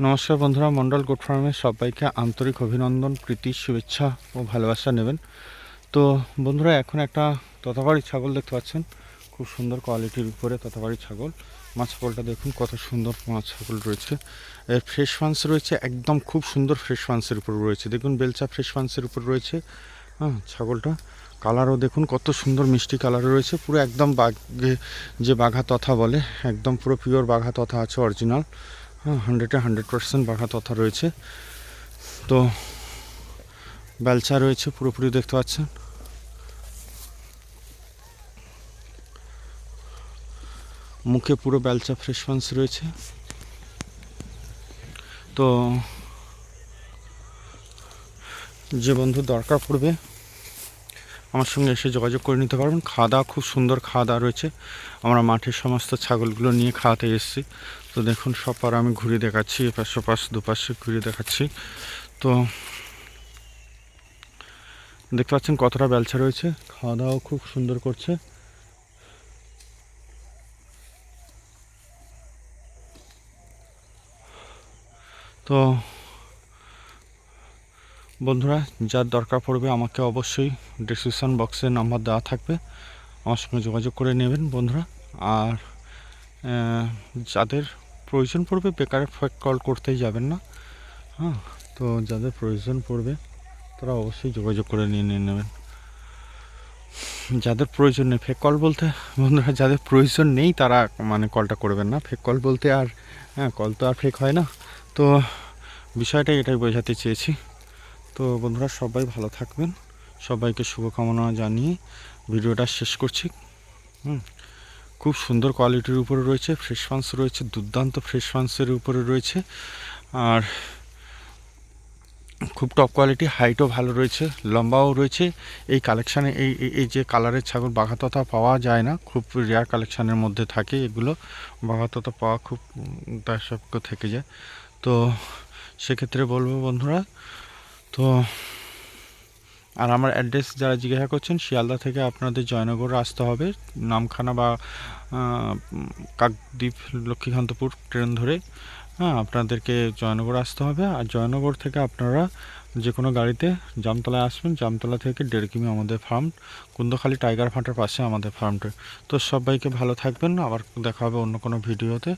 নমস্কার বন্ধুরা, মন্ডল গোট ফার্মের সবাইকে আন্তরিক অভিনন্দন, প্রীতি, শুভেচ্ছা ও ভালোবাসা নেবেন। তো বন্ধুরা, এখন একটা তথাবাড়ি ছাগল দেখতে পাচ্ছেন। খুব সুন্দর কোয়ালিটির উপরে তথাবাড়ি ছাগল। মাছ ছাগলটা দেখুন, কত সুন্দর মাছ ছাগল রয়েছে। এর ফ্রেশ ফান্স রয়েছে, একদম খুব সুন্দর ফ্রেশ ফান্সের উপর রয়েছে। দেখুন, বেলচা ফ্রেশ ফান্সের উপর রয়েছে। হ্যাঁ ছাগলটা। কালারও দেখুন, কত সুন্দর মিষ্টি কালার রয়েছে। পুরো একদম বাঘে যে বাঘা তথা বলে, একদম পুরো পিওর বাঘা তথা আছে অরিজিনাল হান্ড্রেডে হান্ড্রেড পার্সেন্ট বাঘা তথা রয়েছে। তো, বেলচা রয়েছে, পুরোপুরি দেখতে পাচ্ছেন। মুখে পুরো বেলচা ফ্রেশ ফান্স রয়েছে। তো, যে বন্ধু দরকার পড়বে আমার সঙ্গে এসে যোগাযোগ করে নিতে পারবেন। খাওয়া দাওয়া খুব সুন্দর খাওয়া দাওয়া রয়েছে। আমরা মাঠের সমস্ত ছাগলগুলো নিয়ে খাওয়াতে এসেছি। তো দেখুন, সব পাড়া আমি ঘুরে দেখাচ্ছি, এপাশ ওপাশ, দুপাশে ঘুরে দেখাচ্ছি। তো দেখতে পাচ্ছেন কতটা বেলচা রয়েছে। খাওয়া দাওয়াও খুব সুন্দর করছে। তো বন্ধুরা, যার দরকার পড়বে আমাকে অবশ্যই ডিসক্রিপশান বক্সে নাম্বার দেওয়া থাকবে। আমার সঙ্গে যোগাযোগ করে নেবেন বন্ধুরা। আর যাদের প্রয়োজন পড়বে বেকার ফেক কল করতেই যাবেন না। হ্যাঁ তো যাদের প্রয়োজন পড়বে, তারা অবশ্যই যোগাযোগ করে নিয়ে নিয়ে নেবেন। যাদের প্রয়োজন নেই ফেক কল বলতে, বন্ধুরা, যাদের প্রয়োজন নেই, তারা মানে কলটা করবেন না। ফেক কল বলতে আর হ্যাঁ কল তো আর ফেক হয় না। তো বিষয়টা এটাই বোঝাতে চেয়েছি। তো বন্ধুরা, সবাই ভালো থাকবেন। সবাইকে শুভকামনা জানিয়ে ভিডিওটা শেষ করছি। হুম, খুব সুন্দর কোয়ালিটির উপরে রয়েছে, ফ্রেশ ফান্স রয়েছে, দুর্দান্ত ফ্রেশ ফান্সের উপরে রয়েছে। আর খুব টপ কোয়ালিটি, হাইটও ভালো রয়েছে, লম্বাও রয়েছে। এই কালেকশানে, এই, এই- যে কালারের ছাগল বাঘাততা পাওয়া যায় না, খুব রেয়ার কালেকশানের মধ্যে থাকে এগুলো। বাঘাততা পাওয়া খুব দাসক্য থেকে যায়। তো সেক্ষেত্রে বলব বন্ধুরা তো আর আমার অ্যাড্রেস যারা জিজ্ঞাসা করছেন, শিয়ালদা থেকে আপনাদের জয়নগর আসতে হবে। নামখানা বা কাকদ্বীপ, লক্ষ্মীকান্তপুর ট্রেন ধরে হ্যাঁ আপনাদেরকে জয়নগর আসতে হবে। আর জয়নগর থেকে আপনারা যে কোনো গাড়িতে জামতলায় আসবেন। জামতলা থেকে দেড় কিমি আমাদের ফার্ম কুন্দখালি টাইগার ফাঁটার পাশে আমাদের ফার্মটা তো সবাইকে ভালো থাকবেন। আবার দেখা হবে অন্য কোনো ভিডিওতে।